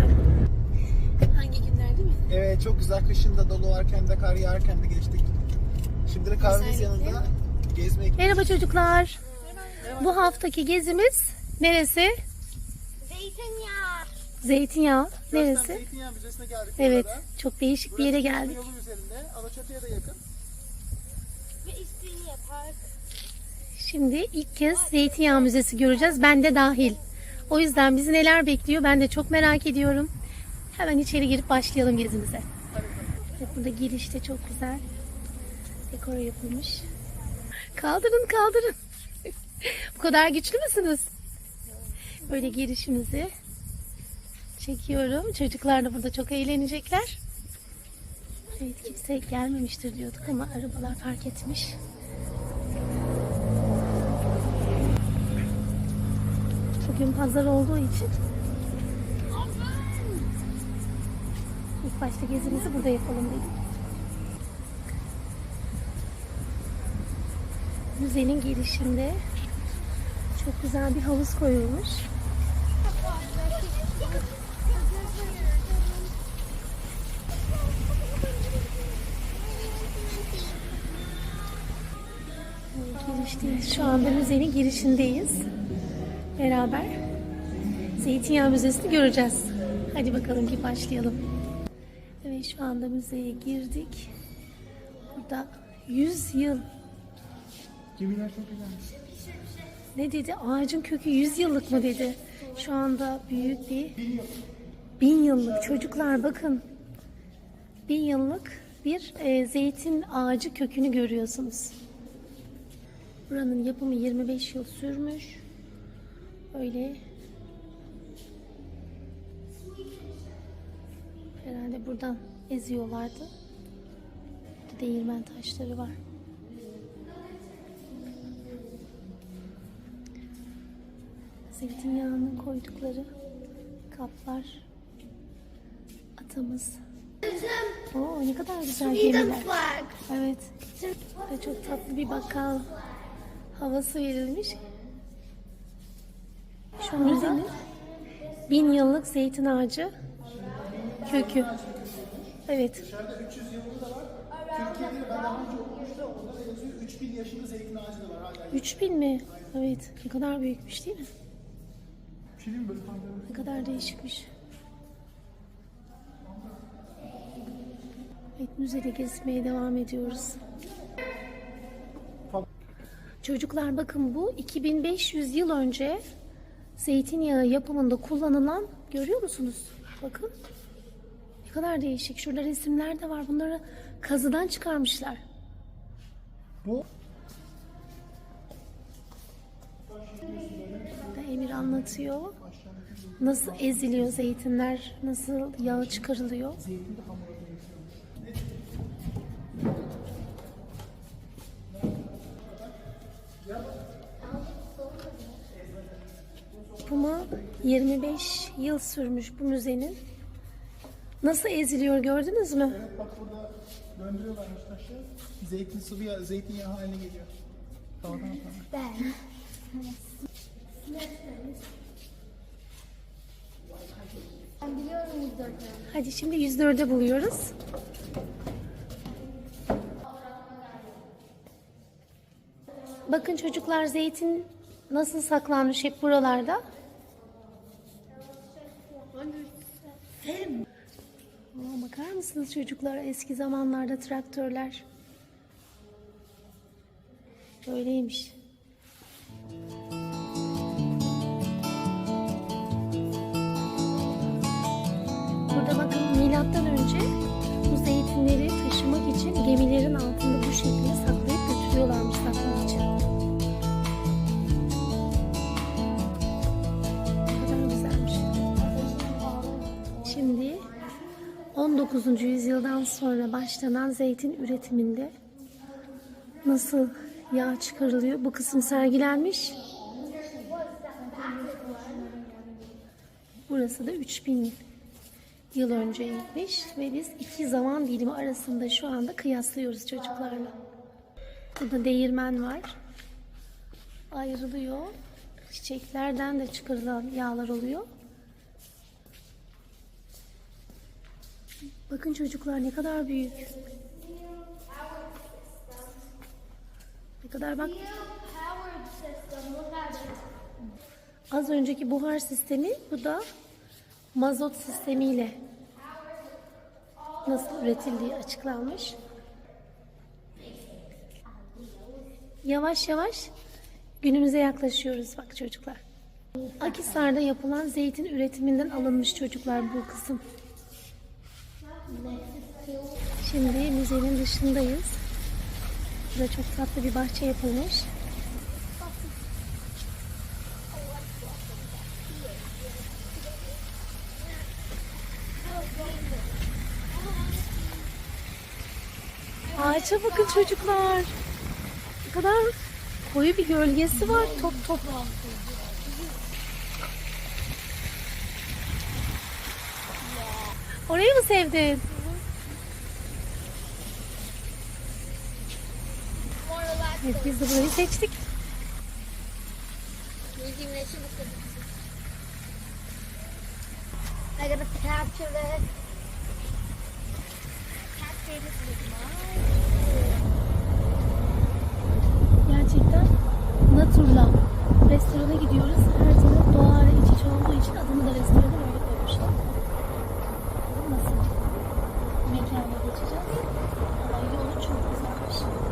çocuklar? Hangi günler değil mi? Evet çok güzel kışın da dolu varken de kar yağarken de geçtik. Şimdi de kahvemiz Özellikle- yanında gidiyoruz. Merhaba çocuklar. Bu haftaki gezimiz neresi? Zeytinyağı. Zeytinyağı. Neresi? Zeytinyağı Müzesi'ne geldik. Evet, burada. çok değişik bir yere Burası geldik. Yolun üzerinde. Alaçatı'ya da yakın. Ve İstinye Park. Şimdi ilk kez Zeytinyağı Müzesi göreceğiz. Ben de dahil. O yüzden bizi neler bekliyor ben de çok merak ediyorum. Hemen içeri girip başlayalım gezimize. Evet, burada girişte çok güzel dekor yapılmış. Kaldırın kaldırın. Bu kadar güçlü müsünüz? Böyle girişimizi çekiyorum. Çocuklar da burada çok eğlenecekler. Evet kimse gelmemiştir diyorduk ama arabalar fark etmiş. Bugün pazar olduğu için ilk başta gezimizi burada yapalım dedik. Müzenin girişinde çok güzel bir havuz koyulmuş. Girişteyiz. Şu anda müzenin girişindeyiz. Beraber Zeytinyağı Müzesi'ni göreceğiz. Hadi bakalım ki başlayalım. Evet şu anda müzeye girdik. Burada 100 yıl Gemiler çok güzel. ne dedi? Ağacın kökü 100 yıllık mı dedi? Şu anda büyük bir bin yıllık çocuklar bakın. Bin yıllık bir e, zeytin ağacı kökünü görüyorsunuz. Buranın yapımı 25 yıl sürmüş. Öyle. Herhalde buradan eziyorlardı. Burada değirmen taşları var. Zeytinyağının koydukları kaplar. Atamız. Oo ne kadar güzel gemiler. Evet. Ve çok tatlı bir bakkal havası verilmiş. Şu anda bin yıllık zeytin ağacı kökü. Evet. Türkiye'de ben daha önce okumuştum. Orada da yazıyor 3000 yaşında zeytin ağacı da var hala. 3000 mi? Evet. Ne kadar büyükmüş değil mi? Bir şey diyeyim mi? böyle tam böyle. Ne kadar değişikmiş. Evet müzede gezmeye devam ediyoruz. Çocuklar bakın bu 2500 yıl önce zeytinyağı yapımında kullanılan görüyor musunuz? Bakın. Ne kadar değişik. Şurada resimler de var. Bunları kazıdan çıkarmışlar. Bu Emir anlatıyor. Nasıl eziliyor zeytinler, nasıl yağı çıkarılıyor. Yapımı 25 yıl sürmüş bu müzenin. Nasıl eziliyor gördünüz mü? evet bak burada döndürüyorlarmış taşı. Zeytin sıvı ya, zeytinyağı haline geliyor. Tamam tamam tamam. Ben biliyorum 104 Hadi şimdi 104'e buluyoruz. Bakın çocuklar zeytin nasıl saklanmış hep buralarda. Aa, bakar mısınız çocuklar eski zamanlarda traktörler. Böyleymiş. Burada bakın milattan önce bu zeytinleri taşımak için gemilerin altında bu şekilde saklayıp götürüyorlarmış satmak için. 19. yüzyıldan sonra başlanan zeytin üretiminde nasıl yağ çıkarılıyor bu kısım sergilenmiş. Burası da 3000 yıl önceymiş ve biz iki zaman dilimi arasında şu anda kıyaslıyoruz çocuklarla. Burada değirmen var. Ayrılıyor. Çiçeklerden de çıkarılan yağlar oluyor. Bakın çocuklar ne kadar büyük. Ne kadar bak. Az önceki buhar sistemi bu da mazot sistemiyle nasıl üretildiği açıklanmış. Yavaş yavaş günümüze yaklaşıyoruz bak çocuklar. Akisar'da yapılan zeytin üretiminden alınmış çocuklar bu kısım. Şimdi müzenin dışındayız. Burada çok tatlı bir bahçe yapılmış. Ağaça bakın çocuklar. Ne kadar koyu bir gölgesi var top top. Orayı mı sevdin? Evet biz de burayı seçtik. I gotta capture this. Anlatacağım. Ama yolu çok güzelmiş.